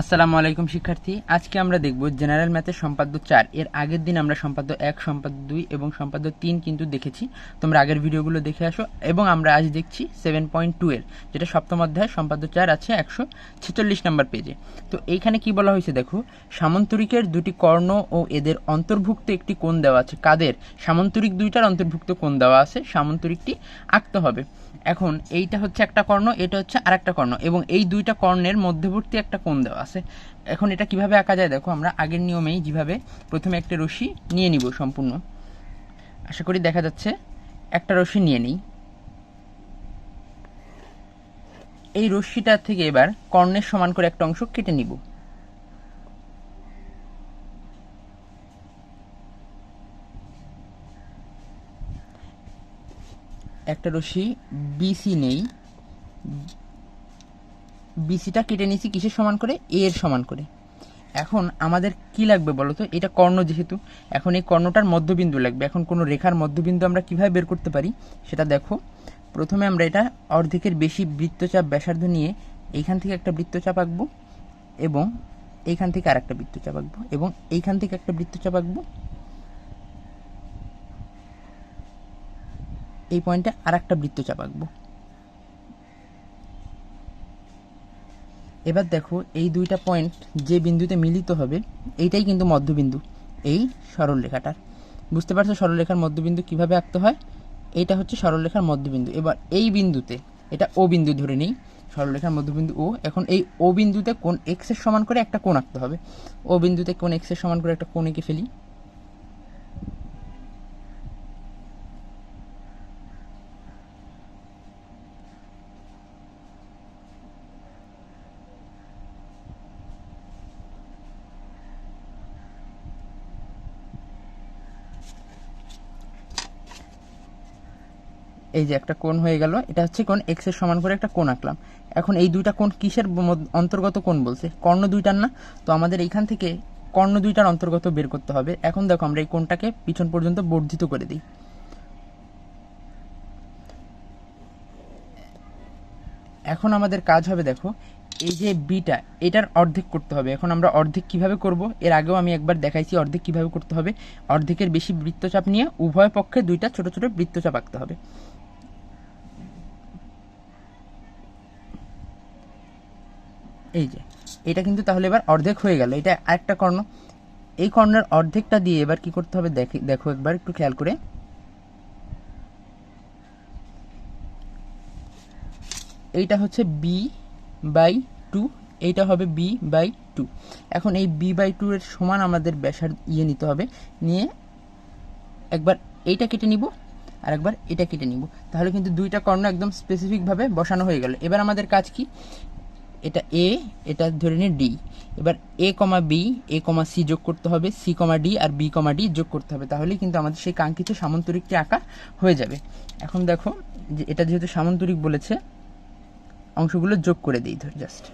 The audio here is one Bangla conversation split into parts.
আসসালামু আলাইকুম, শিক্ষার্থী। আজকে আমরা দেখব জেনারেল ম্যাথের সম্পাদ্য চার। এর আগের দিন আমরা সম্পাদ্য এক, সম্পাদ্য দুই এবং সম্পাদ্য তিন কিন্তু দেখেছি। তোমরা আগের ভিডিওগুলো দেখে আসো এবং আমরা আজ দেখছি সেভেন পয়েন্ট টু এর, যেটা সপ্তম অধ্যায়, সম্পাদ্য চার আছে একশো ছেচল্লিশ নম্বর পেজে তো এইখানে কি বলা হয়েছে দেখো? সামন্তরিকের দুটি কর্ণ ও এদের অন্তর্ভুক্ত একটি কোণ দেওয়া আছে। কাদের? সামন্তরিক দুইটার অন্তর্ভুক্ত কোণ দেওয়া আছে, সামন্তরিকটি আঁকতে হবে। এখন এইটা হচ্ছে একটা কর্ণ, এটা হচ্ছে আরেকটা কর্ণ এবং এই দুইটা কর্ণের মধ্যবর্তী একটা কোণ দেওয়া আছে। এখন এটা কীভাবে আঁকা যায় দেখো, আমরা আগের নিয়মেই যেভাবে প্রথমে একটা রশ্মি নিয়ে নিব সম্পূর্ণ। আশা করি দেখা যাচ্ছে, একটা রশ্মি নিয়ে নিই। এই রশ্মিটা থেকে এবার কর্ণের সমান করে একটা অংশ কেটে নিব। একটা রশ্মি বিসি নেই। বিসিটা কেটে নিয়েছি, কিসের সমান করে? এ এর সমান করে। এখন আমাদের কি লাগবে বলো তো? এটা কর্ণ যেহেতু, এখন এই কর্ণটার মধ্যবিন্দু লাগবে। এখন কোনো রেখার মধ্যবিন্দু আমরা কীভাবে বের করতে পারি, সেটা দেখো। প্রথমে আমরা এটা অর্ধেকের বেশি বৃত্তচাপ, ব্যাসার্ধ নিয়ে এইখান থেকে একটা বৃত্তচাপ আঁকবো এবং এইখান থেকে আরেকটা বৃত্তচাপ আঁকবো এবং এইখান থেকে একটা বৃত্তচাপ আঁকবো। এই পয়েন্টে আর একটা বৃত্তচাপ আঁকবো। এবার দেখো এই দুইটা পয়েন্ট যে বিন্দুতে মিলিত হবে, এইটাই কিন্তু মধ্যবিন্দু। এই সরলরেখাটার। বুঝতে পারছ সরলরেখার মধ্যবিন্দু কীভাবে আঁকতে হয়? এটা হচ্ছে সরলরেখার মধ্যবিন্দু। এবার এই বিন্দুতে, এটা ও বিন্দু ধরে নিই, সরলরেখার মধ্যবিন্দু ও এখন এই ও বিন্দুতে কোন এক্সের সমান করে একটা কোণ আঁকতে হবে। ও বিন্দুতে কোন এক্সের সমান করে একটা কোণ এঁকে ফেলি। এই যে একটা কোণ হয়ে গেল, এটা হচ্ছে কোণ এক্সের সমান করে একটা কোণ আঁকলাম। এখন এই দুইটা কোণ কিসের অন্তর্গত কোণ বলছে? কর্ণ দুইটার না? তো আমাদের এইখান থেকে কর্ণ দুইটার অন্তর্গত বের করতে হবে। এখন দেখো আমরা এই কোণটাকে পিছন পর্যন্ত বর্ধিত করে দিই। এখন আমাদের কাজ হবে দেখো, এই যে বিটা এটার অর্ধেক করতে হবে। এখন আমরা অর্ধেক কীভাবে করব? এর আগেও আমি একবার দেখাইছি অর্ধেক কীভাবে করতে হবে। অর্ধেকের বেশি বৃত্তচাপ নিয়ে উভয় পক্ষে দুইটা ছোট ছোট বৃত্তচাপ আঁকতে হবে। এই যে, এটা কিন্তু তাহলে এবার অর্ধেক হয়ে গেল। এটা আরেকটা কর্ণ। এই কর্ণের অর্ধেকটা দিয়ে এবার কি করতে হবে? দেখি, দেখো একবার একটু খেয়াল করে। এইটা হচ্ছে বি বাই টু এইটা হবে বি বাই টু এখন এই বি বাই টু এর সমান আমাদের ব্যাসার ইয়ে নিতে হবে। নিয়ে একবার এইটা কেটে নিব, আর একবার এটা কেটে নিব। তাহলে কিন্তু দুইটা কর্ণ একদম স্পেসিফিকভাবে বসানো হয়ে গেল। এবার আমাদের কাজ কি? এটা এ এটা ধরে নিন ডি এবার এ কমা বি এ কমা সি যোগ করতে হবে সি কমা ডি আর বি কমা ডি যোগ করতে হবে। তাহলে কিন্তু আমাদের সেই কাঙ্ক্ষিত সামন্তরিকটি আঁকা হয়ে যাবে। এখন দেখো যে এটা যেহেতু সামন্তরিক বলেছে, অংশগুলো যোগ করে দিই ধর জাস্ট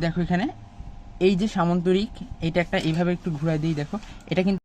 দেখো এখানে। এই যে সামন্তরিক এটা একটা এইভাবে একটু ঘুরাই দিই দেখো। এটা কিন্তু